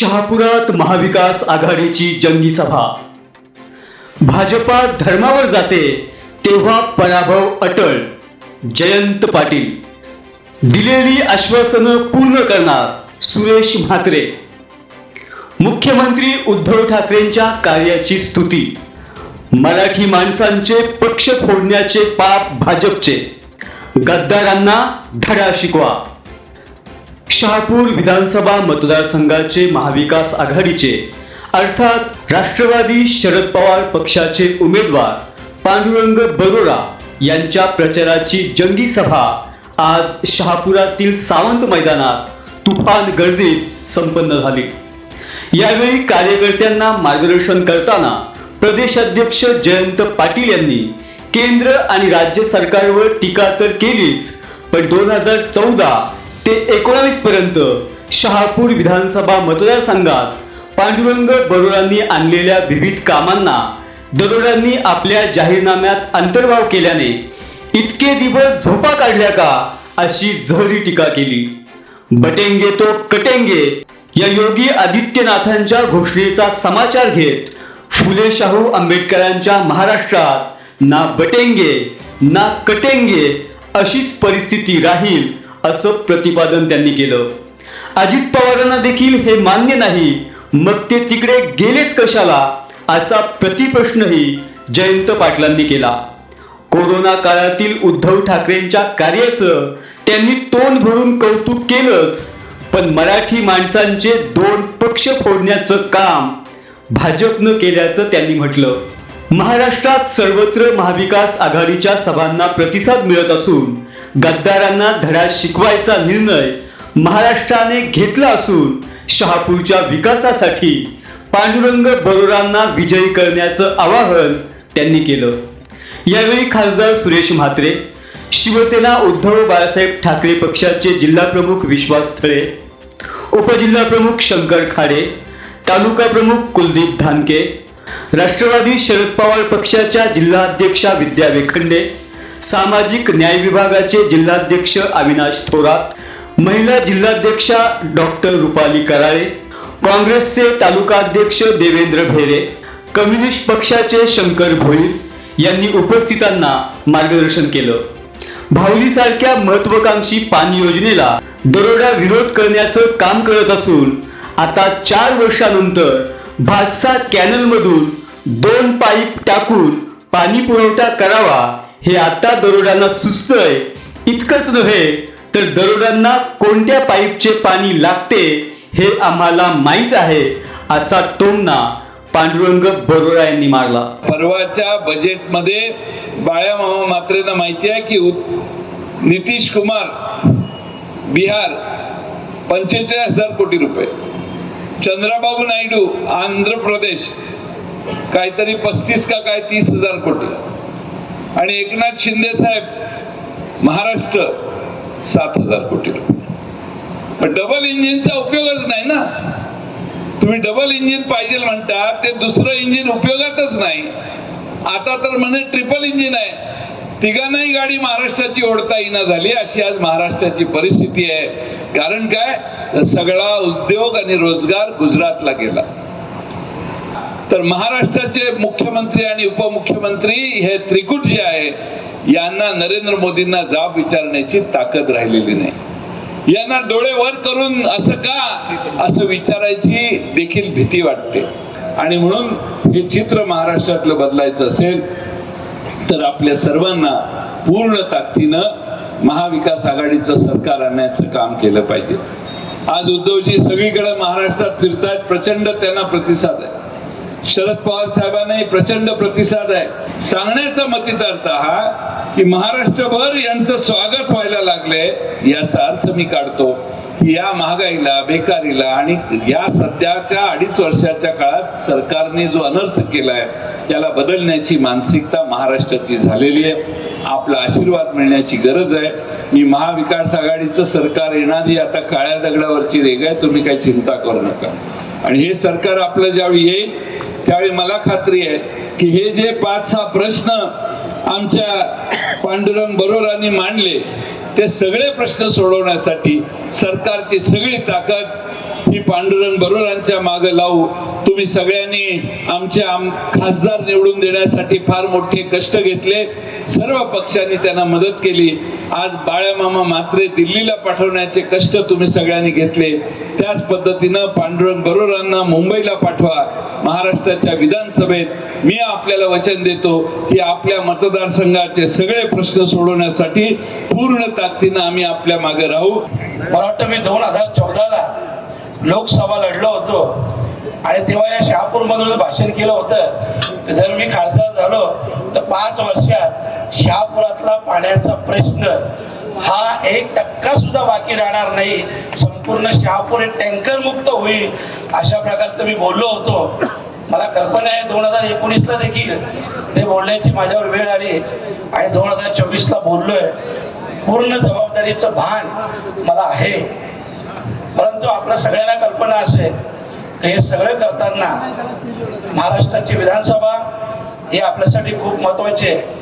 शहापुरात महाविकास आघाडीची जंगी सभा. भाजपा धर्मावर जाते तेव्हा पराभव अटळ. जयंत पाटील. दिलेली आश्वासनं पूर्ण करणार सुरेश म्हात्रे. मुख्यमंत्री उद्धव ठाकरेंच्या कार्याची स्तुती. मराठी माणसांचे पक्ष फोडण्याचे पाप भाजपचे. गद्दारांना धडा शिकवा. शहापूर विधानसभा मतदारसंघाचे महाविकास आघाडीचे अर्थात राष्ट्रवादी शरद पवार पक्षाचे उमेदवार पांडुरंग बरोरा यांच्या प्रचाराची जंगी सभा आज शहापुरातील सावंत मैदानात तुफान गर्दीत संपन्न झाली. यावेळी कार्यकर्त्यांना मार्गदर्शन करताना प्रदेशाध्यक्ष जयंत पाटील यांनी केंद्र आणि राज्य सरकारवर टीका तर केलीच पण दोन हजार चौदा ते एकोणावीस पर्यंत शहापूर विधानसभा मतदारसंघात पांडुरंग बरोडांनी आणलेल्या विविध कामांना दरोड्यांनी आपल्या जाहीरनाम्यात अंतर्भाव केल्याने इतके दिवस झोपा काढल्या का अशी जहरी टीका केली. बटेंगे तो कटेंगे या योगी आदित्यनाथांच्या घोषणेचा समाचार घेत फुले शाहू आंबेडकरांच्या महाराष्ट्रात ना बटेंगे ना कटेंगे अशीच परिस्थिती राहील असं प्रतिपादन त्यांनी केलं. अजित पवारांना देखील हे मान्य नाही. मग ते तिकडे गेलेच कशाला? असा प्रतिप्रश्नही जयंत पाटलांनी केला. कोरोना काळातील उद्धव ठाकरेंच्या कार्याचं त्यांनी तोंड भरून कौतुक केलंच. पण मराठी माणसांचे दोन पक्ष फोडण्याचं काम भाजपनं केल्याचं त्यांनी म्हटलं. महाराष्ट्रात सर्वत्र महाविकास आघाडीच्या सभांना प्रतिसाद मिळत असून गद्दारांना धडा शिकवायचा निर्णय महाराष्ट्राने घेतला असून शहापूरच्या विकासासाठी पांडुरंग बरोरांना विजयी करण्याचं आवाहन त्यांनी केलं. यावेळी खासदार सुरेश म्हात्रे शिवसेना उद्धव बाळासाहेब ठाकरे पक्षाचे जिल्हा प्रमुख विश्वास थळे उपजिल्हा प्रमुख शंकर खाडे तालुका प्रमुख कुलदीप धानके राष्ट्रवादी शरद पवार पक्षाच्या जिल्हाध्यक्षा विद्या वेखंडे सामाजिक न्याय विभागाचे जिल्हाध्यक्ष अविनाश थोरात महिला जिल्हाध्यक्षा डॉक्टर रुपाली कराळे काँग्रेसचे तालुकाध्यक्ष देवेंद्र भेरे कम्युनिस्ट पक्षाचे शंकर भोईर यांनी उपस्थितांना मार्गदर्शन केलं. भावलीसारख्या महत्वाकांक्षी पाणी योजनेला दरोडा विरोध करण्याचं काम करत असून आता चार वर्षानंतर भातसा कॅनलमधून दोन पाईप टाकून पाणी पुरवठा करावा हे आता दरोड्यांना सुचतंय इतकंच नव्हे तर दरोड्यांना कोणत्या पाईपचे पाणी लागते हे आम्हाला माहीत आहे असा टोमणा पांडुरंग बरोरा यांनी मारला. परवाच्या बजेटमध्ये बाळ्या मामा मात्रेंना माहिती आहे की नितीश कुमार बिहार पंचेचाळीस हजार कोटी रुपये. चंद्राबाबू नायडू आंध्र प्रदेश काहीतरी पस्तीस का काय तीस हजार कोटी. आणि एकनाथ शिंदे साहेब महाराष्ट्र सात हजार कोटी रुपये. पण डबल इंजिनचा उपयोगच नाही ना. तुम्ही डबल इंजिन पाहिजे म्हणता ते दुसरं इंजिन उपयोगातच नाही. आता तर म्हणे ट्रिपल इंजिन आहे. तिघांनाही गाडी महाराष्ट्राची ओढता येईना झाली अशी आज महाराष्ट्राची परिस्थिती आहे. कारण काय? सगळा उद्योग आणि रोजगार गुजरातला गेला. तर महाराष्ट्राचे मुख्यमंत्री आणि उपमुख्यमंत्री हे त्रिकूट जे आहे यांना नरेंद्र मोदींना जाब विचारण्याची ताकद राहिलेली नाही. यांना डोळे वर करून असं का असं विचारायची देखील भीती वाटते. आणि म्हणून हे चित्र महाराष्ट्रातलं बदलायचं असेल तर आपल्या सर्वांना पूर्ण ताकदीनं महाविकास आघाडीचं सरकार आणण्याचं काम केलं पाहिजे. आज उद्धवजी सगळीकडे महाराष्ट्रात फिरतायत प्रचंड त्यांना प्रतिसाद आहे. शरद पवार साहेबांनाही प्रचंड प्रतिसाद आहे. सांगण्याचा मतितार्थ हा की महाराष्ट्रभर यांचं स्वागत व्हायला लागले याचा अर्थ मी काढतो की या महागाईला बेकारीला आणि या सध्याच्या अडीच वर्षाच्या काळात सरकारने जो अनर्थ केलाय त्याला बदलण्याची मानसिकता महाराष्ट्राची झालेली आहे. आपला आशीर्वाद मिळण्याची गरज आहे. मी महाविकास आघाडीचं सरकार येणारी आता काळ्या दगडावरची रेग आहे तुम्ही काही चिंता करू नका. आणि हे सरकार आपलं ज्यावेळी येईल त्यावेळी मला खात्री आहे की हे जे पाच सहा प्रश्न आमच्या पांडुरंग बरोरांनी मांडले ते सगळे प्रश्न सोडवण्यासाठी सरकारची सगळी ताकद ही पांडुरंग बरोरांच्या मागे लावू. तुम्ही सगळ्यांनी आमचे आम खासदार निवडून देण्यासाठी फार मोठे कष्ट घेतले. सर्व पक्षांनी त्यांना मदत केली. आज बाळ्यामामा मात्रे दिल्लीला पाठवण्याचे कष्ट तुम्ही सगळ्यांनी घेतले. त्याच पद्धतीनं पांडुरंग बरोरांना मुंबईला पाठवा. महाराष्ट्राच्या विधानसभेत मी आपल्याला वचन देतो की आपल्या मतदारसंघाचे सगळे प्रश्न सोडवण्यासाठी पूर्ण ताकदीनं आम्ही आपल्या मागे राहू. मला वाटतं मी दोन हजार चौदाला लोकसभा लढलो होतो. आणि तेव्हा या शहापूरमधून भाषण केलं होतं. जर मी खासदार झालो तर पाच वर्षात शहापुरातला पाण्याचा प्रश्न हा एक टक्का सुद्धा बाकी राहणार नाही. संपूर्ण शहापूर हे टँकर मुक्त होईल अशा प्रकारचं मी बोललो होतो. मला कल्पना आहे दोन हजार एकोणीसला देखील ते बोलण्याची माझ्यावर वेळ आली. आणि दोन हजार चोवीसला बोललोय. पूर्ण जबाबदारीचं भान मला आहे. परंतु आपल्या सगळ्यांना कल्पना असेल हे सगळं करताना महाराष्ट्राची विधानसभा ही आपल्यासाठी खूप महत्वाची आहे.